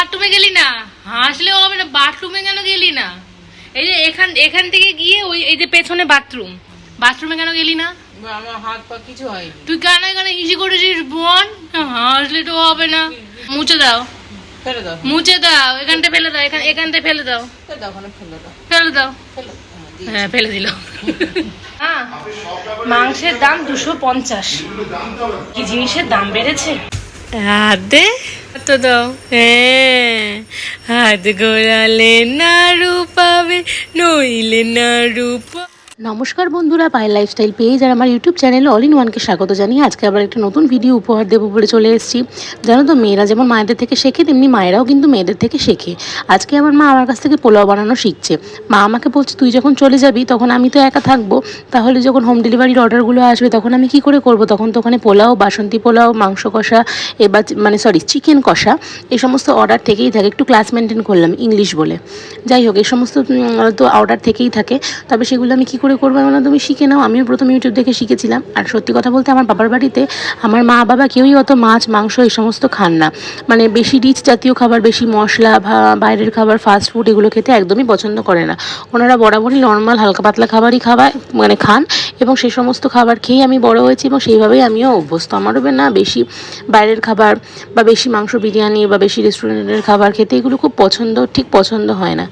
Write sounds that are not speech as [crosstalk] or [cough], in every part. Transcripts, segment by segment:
বাথরুমে গেলি না? হাসলেও হবে না বাথরুমে কেন গেলি না? এই যে এখান এখান থেকে গিয়ে ওই এই যে পেছনে বাথরুম বাথরুমে কেন গেলি না? আমার হাত পা কিছু হয়নি। তুই কেন এখানে ইসি করেছিস বোন? হাসলে তো হবে না। মুছে দাও। ফেলে দাও। মুছে দাও। এখানটা ফেলে দাও এখান এখানটা ফেলে দাও। ফেলে দাও ওখানে ফেলে দাও। ফেলে দাও। ফেলে দাও। হ্যাঁ, হ্যাঁ ফেলে দিল। হ্যাঁ। মাংসের দাম দুশো পঞ্চাশ। কি জিনিসের দাম বেড়েছে? হাতে তো দাও হ্যাঁ হাত গোড়ালে নাড়ু পাবে নইলে নাড়ু পা- নমস্কার বন্ধুরা পায়ের লাইফস্টাইল পেজ আর আমার ইউটিউব চ্যানেল অল ইন ওয়ানকে স্বাগত জানিয়ে আজকে আবার একটা নতুন ভিডিও উপহার দেবো বলে চলে এসেছি। জানো তো, মেয়েরা যেমন মায়েদের থেকে শেখে, তেমনি মায়েরাও কিন্তু মেয়েদের থেকে শেখে। আজকে আমার মা আমার কাছ থেকে পোলাও বানানো শিখছে। মা আমাকে বলছে, তুই যখন চলে যাবি, তখন আমি তো একা থাকব। তাহলে যখন হোম ডেলিভারির অর্ডারগুলো আসবে, তখন আমি কি করে করব? তখন তো ওখানে পোলাও, বাসন্তী পোলাও, মাংস কষা, এবার মানে সরি চিকেন কষা, এই সমস্ত অর্ডার থেকেই থাকে। একটু ক্লাস মেনটেন করলাম ইংলিশ বলে। যাই হোক, এই সমস্ত তো অর্ডার থেকেই থাকে। তবে সেগুলো আমি কী করব না তুমি শিখে নাও। আমিও প্রথম ইউটিউব দেখে শিখেছিলাম। আর সত্যি কথা বলতে আমার বাবার বাড়িতে আমার মা বাবা কেউই অত মাছ, মাংস এই সমস্ত খান না। মানে বেশি রিচ জাতীয় খাবার, বেশি মশলা বাইরের খাবার ফাস্ট ফুড এগুলো খেতে একদমই পছন্দ করে না। ওনারা বরাবরই নর্মাল হালকা পাতলা খাবারই খাবার মানে খান এবং সেই সমস্ত খাবার খেয়েই আমি বড় হয়েছি এবং সেইভাবেই আমিও অভ্যস্ত। আমার আমারও না বেশি বাইরের খাবার বা বেশি মাংস বিরিয়ানি বা বেশি রেস্টুরেন্টের খাবার খেতে এগুলো খুব পছন্দ, ঠিক পছন্দ হয় না।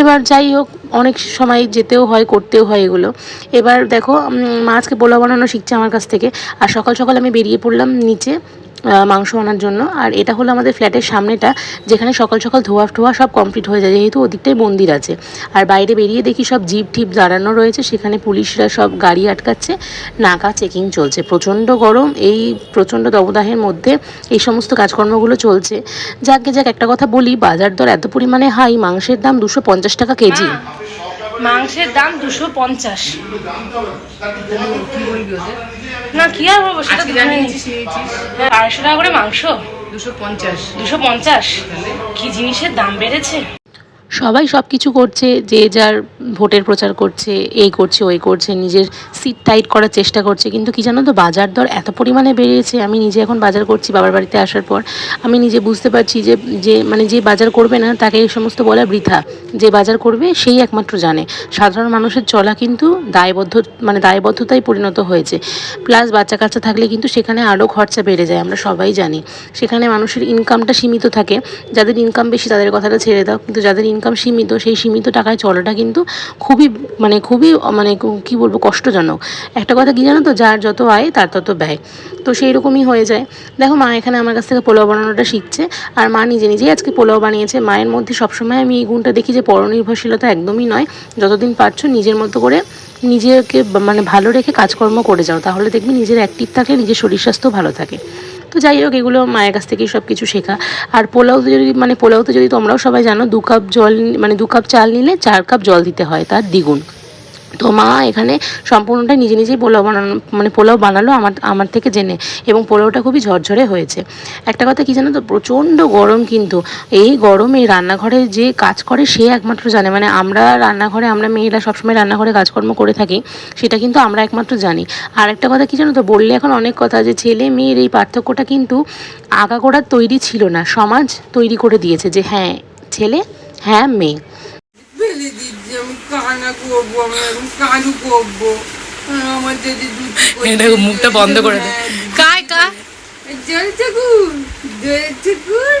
এবার যাই হোক, অনেক সময় যেতেও হয়, করতেও হয় এগুলো। এবার দেখো মাছকে পোলাও বানানো শিখছে আমার কাছ থেকে। আর সকাল সকাল আমি বেরিয়ে পড়লাম নিচে মাংস আনার জন্য। আর এটা হলো আমাদের ফ্ল্যাটের সামনেটা, যেখানে সকাল সকাল ধোয়া ঠোয়া সব কমপ্লিট হয়ে যায়, যেহেতু ওদিকটাই মন্দির আছে। আর বাইরে বেরিয়ে দেখি সব জিপ টিপ দাঁড়ানো রয়েছে, সেখানে পুলিশরা সব গাড়ি আটকাচ্ছে, নাকা চেকিং চলছে। প্রচণ্ড গরম, এই প্রচণ্ড দবদাহের মধ্যে এই সমস্ত কাজকর্মগুলো চলছে। যাকে যাক, একটা কথা বলি, বাজার দর এত পরিমাণে হাই, মাংসের দাম দুশো পঞ্চাশ টাকা কেজি। মাংসের দাম দুশো পঞ্চাশ। না কি আর বলব সেটা জানি আড়াইশো টাকা করে মাংস? দুশো পঞ্চাশ। দুশো পঞ্চাশ? কি জিনিসের দাম বেড়েছে? সবাই সব কিছু করছে, যে যার ভোটের প্রচার করছে, এই করছে, ওই করছে, নিজের সিট টাইট করার চেষ্টা করছে। কিন্তু কি জানো তো, বাজার দর এত পরিমাণে বেড়েছে, আমি নিজে এখন বাজার করছি বাবার বাড়িতে আসার পর, আমি নিজে বুঝতে পারছি যে যে মানে যে বাজার করবে না, তাকে এই সমস্ত বলা বৃথা। যে বাজার করবে, সেই একমাত্র জানে। সাধারণ মানুষের চলা কিন্তু দায়বদ্ধ মানে দায়বদ্ধতায় পরিণত হয়েছে। প্লাস বাচ্চা কাচ্চা থাকলে কিন্তু সেখানে আরও খরচা বেড়ে যায়, আমরা সবাই জানি। সেখানে মানুষের ইনকামটা সীমিত থাকে। যাদের ইনকাম বেশি, তাদের কথাটা ছেড়ে দাও। কিন্তু যাদের ইনকাম সীমিত, সেই সীমিত টাকায় চলাটা কিন্তু খুবই মানে খুবই মানে কি বলব, কষ্টজনক। একটা কথা কি জানো তো? যার যত আয়, তার তত ব্যয়। তো সেই রকমই হয়ে যায়। দেখো, মা এখানে আমার কাছ থেকে পোলাও বানানোটা শিখছে। আর মা নিজে নিজেই আজকে পোলাও বানিয়েছে। মায়ের মধ্যে সবসময় আমি এই গুণটা দেখি যে, পরনির্ভরশীলতা একদমই নয়। যতদিন পারছ নিজের মতো করে নিজেকে মানে ভালো রেখে কাজকর্ম করে যাও। তাহলে দেখবি নিজের অ্যাক্টিভ থাকলে নিজের শরীর স্বাস্থ্য ভালো থাকে। তো যাই হোক, এগুলো মায়ের কাছ থেকেই সব কিছু শেখা। আর পোলাওতে যদি মানে পোলাওতে যদি তোমরাও সবাই জানো, দু কাপ জল মানে দু কাপ চাল নিলে চার কাপ জল দিতে হয়, তার দ্বিগুণ। তো মা এখানে সম্পূর্ণটা নিজে নিজেই পোলাও বানানো মানে পোলাও বানালো আমার আমার থেকে জেনে এবং পোলাওটা খুবই ঝরঝরে হয়েছে। একটা কথা কি জানো তো? প্রচণ্ড গরম কিন্তু। এই গরমে রান্নাঘরে যে কাজ করে সে একমাত্র জানে। মানে আমরা রান্নাঘরে, আমরা মেয়েরা সবসময় রান্নাঘরে কাজকর্ম করে থাকি, সেটা কিন্তু আমরা একমাত্র জানি। আর একটা কথা কি জানো তো? বললে এখন অনেক কথা যে ছেলে মেয়ের এই পার্থক্যটা কিন্তু আগাগোড়ার তৈরি ছিল না, সমাজ তৈরি করে দিয়েছে যে হ্যাঁ ছেলে হ্যাঁ মেয়ে। কানা করব আমি এখন কানু করব আমার যদি [laughs] দেখো, মুখটা বন্ধ করে দে। কায়, কায়? জল ঠাকুর জল ঠাকুর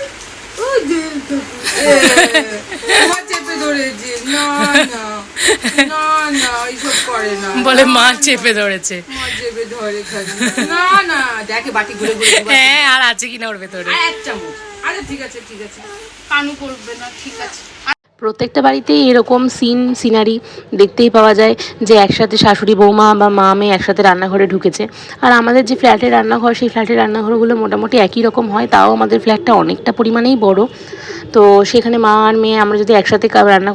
ও জল ঠাকুর। চেপে ধরেছে। না না না না এইসব করে না। বলে মা চেপে ধরেছে। মা চেপে ধরে না না দেখে বাটি ঘুরে ঘুরে। হ্যাঁ আর আছে কিনা ওর ভেতরে? আর এক চামচ। আরে ঠিক আছে ঠিক আছে। কানু করবে না ঠিক আছে। প্রত্যেকটা বাড়িতেই এরকম সিন সিনারি দেখতেই পাওয়া যায় যে একসাথে শাশুড়ি বৌমা বা মা, মেয়ে একসাথে রান্নাঘরে ঢুকেছে। আর আমাদের যে ফ্ল্যাটের রান্নাঘর, সেই ফ্ল্যাটের রান্নাঘরগুলো মোটামুটি একই রকম হয়, তাও আমাদের ফ্ল্যাটটা অনেকটা পরিমাণেই বড়। তো সেখানে মা আর মেয়ে আমরা যদি একসাথে রান্না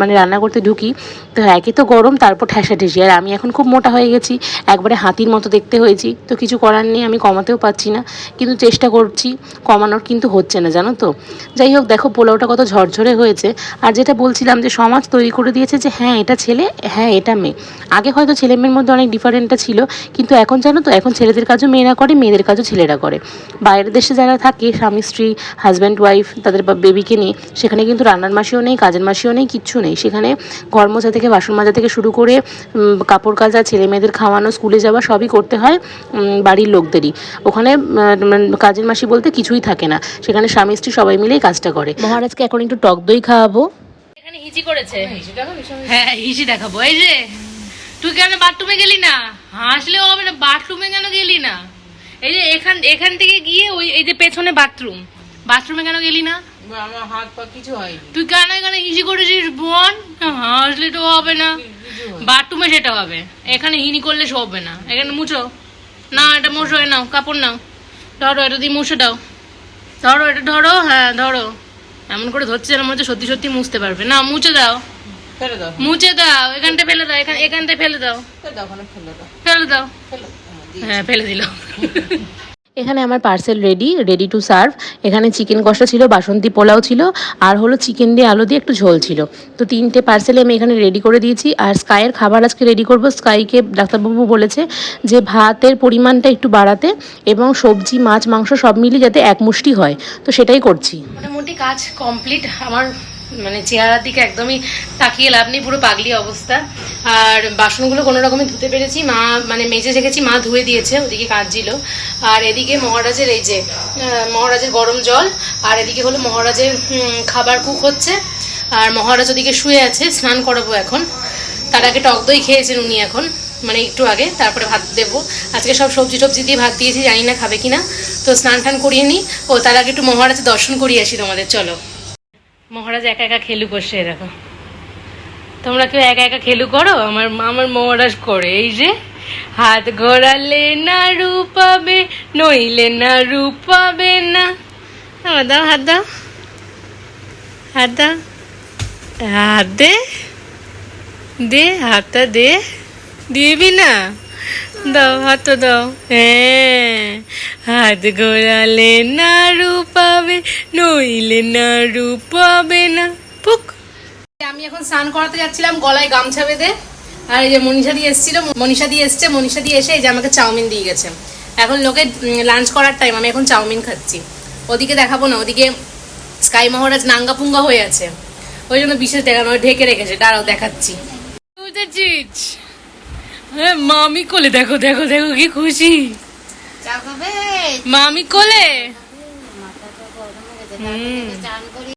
মানে রান্না করতে ঢুকি, তো একে তো গরম, তারপর ঠেসাঠেসি। আর আমি এখন খুব মোটা হয়ে গেছি, একবারে হাতির মতো দেখতে হয়েছি, তো কিছু করার নেই, আমি কমাতেও পারছি না। কিন্তু চেষ্টা করছি, কমানোর কিন্তু হচ্ছে না, জানো তো? যাই হোক, দেখো পোলাওটা কত ঝরঝরে হয়েছে। আর যেটা বলছিলাম যে সমাজ তৈরি করে দিয়েছে যে হ্যাঁ এটা ছেলে হ্যাঁ এটা মেয়ে। আগে হয়তো ছেলে মেয়ের মধ্যে অনেক ডিফারেন্টটা ছিল, কিন্তু এখন জানো তো, এখন ছেলেদের কাজও মেয়েরা করে, মেয়েদের কাজও ছেলেরা করে। বাইরের দেশে যারা থাকে, স্বামী, স্ত্রী হাজব্যান্ড ওয়াইফ তাদের বেবিকে নিয়ে, সেখানে কিন্তু রান্নার মাসিও নেই, কাজের মাসিও নেই, কিচ্ছু নেই। সেখানে ঘর থেকে, বাসন মাজা থেকে শুরু করে কাপড় কাচা ছেলে মেয়েদের খাওয়ানো, স্কুলে যাওয়া, সবই করতে হয় বাড়ির লোকদেরই। ওখানে কাজের মাসি বলতে কিছুই থাকে না। সেখানে স্বামী, স্ত্রী সবাই মিলেই কাজটা করে। মহারাজকে এখন একটু টক দই খাওয়াবো। এখানে হিজি করেছে। হ্যাঁ হিজি দেখাবো। এই যে তুই কেন বাথরুমে গেলি না? হাসলেও হবে না বাথরুমে কেন গেলি না? এই যে এখান এখান থেকে গিয়ে ওই এই যে পেছনে বাথরুম। বাথরুমে কেন গেলি না? আমার হাত পা কিছু হয়নি। তুই কেন এখানে হিজি করেছিস বোন? হাসলে তো হবে না। বাথরুমে সেটা হবে। এখানে হিনি করলে সব হবে না। এখানে মুছো। না এটা মুছো নাও কাপড় নাও। ধরো এটা দিয়ে মুছে দাও। ধরো এটা ধরো হ্যাঁ ধরো। এমন করে ধরছে যেন মনে হচ্ছে সত্যি সত্যি মুছতে পারবে। না মুছে দাও। ফেলে দাও। মুছে দাও। এখানটা ফেলে দাও। এখান এখানটা ফেলে দাও। ফেলে দাও ওখানে ফেলে দাও। ফেলে দাও। ফেলে দাও। হ্যাঁ, হ্যাঁ ফেলে দিল। এখানে আমার parcel ready ready to serve এখানে চিকেন কষা ছিল বাসন্তী পোলাও ছিল আর হলো চিকেন দিয়ে আলু দিয়ে একটু ঝোল ছিল। তো তিনটে পার্সেলে আমি এখানে রেডি করে দিয়েছি। আর স্কাইয়ের খাবার আজকে রেডি করব। স্কাইকে ডাক্তারবাবু বলেছে যে ভাতের পরিমাণটা একটু বাড়াতে এবং সবজি মাছ মাংস সব মিলিয়ে যাতে এক মুষ্টি হয়। তো সেটাই করছি। মোটামুটি কাজ কমপ্লিট আমার মানে চেহারার দিকে একদমই তাকিয়ে লাভ নেই, পুরো পাগলি অবস্থা। আর বাসনগুলো কোনো রকমে ধুতে পেরেছি। মা মানে মেজে রেখেছি, মা ধুয়ে দিয়েছে, ওদিকে কাঁদছিল। আর এদিকে মহারাজের এই যে মহারাজের গরম জল, আর এদিকে হলো মহারাজের খাবার কুক হচ্ছে। আর মহারাজ ওদিকে শুয়ে আছে, স্নান করাবো এখন। তার আগে টক দই খেয়েছেন উনি এখন। মানে একটু আগে, তারপরে ভাত দেবো। আজকে সব সবজি টবজি দিয়ে ভাত দিয়েছি, জানি না খাবে কিনা। তো স্নান টান করিয়ে নিই ও, তার আগে একটু মহারাজ দর্শন করিয়ে আসি তোমাদের, চলো। মহারাজ একা একা খেলু করছে দেখো। তোমরা কেউ একা একা খেলু করো? আমার আমার মহারাজ করে। এই যে, হাত ঘোরালে না রূপাবে নইলে না রূপাবে না। দাও, হাত দাও। হাত দাও। হাত দে। দে, হাতটা দে। দিবি না? দাও হাতটা দাও। হ্যাঁ হাত ঘোরালে না রূপাবে নইলে না রূপাবে না। পুক আমি এখন স্নান করাতে যাচ্ছিলাম গলায় গামছা বেঁধে। আর এই যে মনীষা দিয়ে এসেছিল মনীষা দিয়ে এসছে মনীষা দিয়ে এসে এই যে আমাকে চাউমিন দিয়ে গেছে। এখন লোকে লাঞ্চ করার টাইম আমি এখন চাউমিন খাচ্ছি। ওদিকে দেখাবো না ওদিকে স্কাই মহারাজ নাঙ্গা পুঙ্গা হয়ে আছে। ওই জন্য বিশেষ দেখানো ঢেকে রেখেছে। দাঁড়াও দেখাচ্ছি। বুঝেছিস? হ্যাঁ মামি কোলে দেখো দেখো দেখো কি খুশি। মামি কোলে? হুম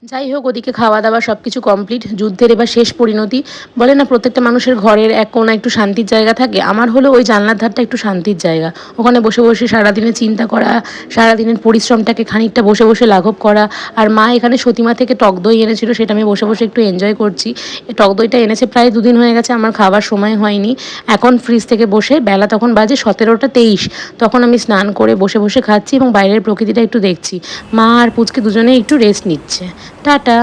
যাই হোক, ওদিকে খাওয়া দাওয়া সব কিছু কমপ্লিট যুদ্ধের এবার শেষ পরিণতি। বলে না, প্রত্যেকটা মানুষের ঘরের এক কোনা একটু শান্তির জায়গা থাকে। আমার হলো ওই জানলার ধারটা একটু শান্তির জায়গা। ওখানে বসে বসে সারাদিনের চিন্তা করা, সারাদিনের পরিশ্রমটাকে খানিকটা বসে বসে লাঘব করা। আর মা এখানে সতীমা থেকে টক দই এনেছিল, সেটা আমি বসে বসে একটু এনজয় করছি। এই টক দইটা এনেছে প্রায় দুদিন হয়ে গেছে, আমার খাবার সময় হয়নি। এখন ফ্রিজ থেকে বসে বেলা তখন বাজে সতেরোটা তেইশ। তখন আমি স্নান করে বসে বসে খাচ্ছি এবং বাইরের প্রকৃতিটা একটু দেখছি। মা আর পুচকে দুজনে একটু রেস্ট নিচ্ছে। টাটা।